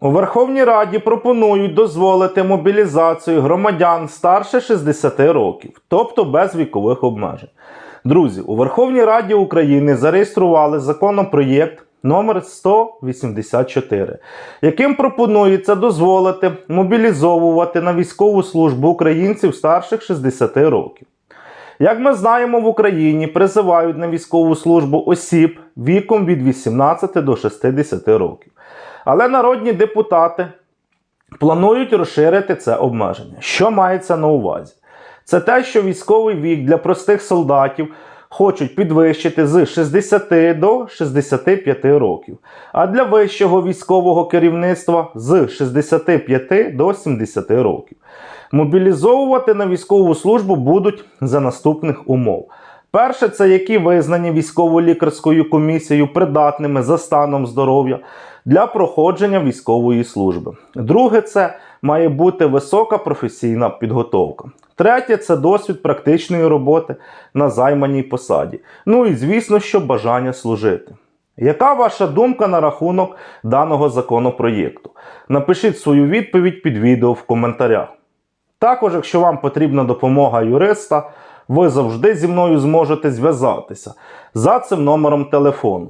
У Верховній Раді пропонують дозволити мобілізацію громадян старше 60 років, тобто без вікових обмежень. Друзі, у Верховній Раді України зареєстрували законопроєкт номер 184, яким пропонується дозволити мобілізовувати на військову службу українців старших 60 років. Як ми знаємо, в Україні призивають на військову службу осіб віком від 18 до 60 років. Але народні депутати планують розширити це обмеження. Що мається на увазі? Це те, що військовий вік для простих солдатів хочуть підвищити з 60 до 65 років, а для вищого військового керівництва з 65 до 70 років. Мобілізовувати на військову службу будуть за наступних умов. Перше, це які визнані військово-лікарською комісією придатними за станом здоров'я для проходження військової служби. Друге, це має бути висока професійна підготовка. Третє це досвід практичної роботи на займаній посаді. Ну і звісно, що бажання служити. Яка ваша думка на рахунок даного законопроєкту? Напишіть свою відповідь під відео в коментарях. Також, якщо вам потрібна допомога юриста, ви завжди зі мною зможете зв'язатися за цим номером телефону.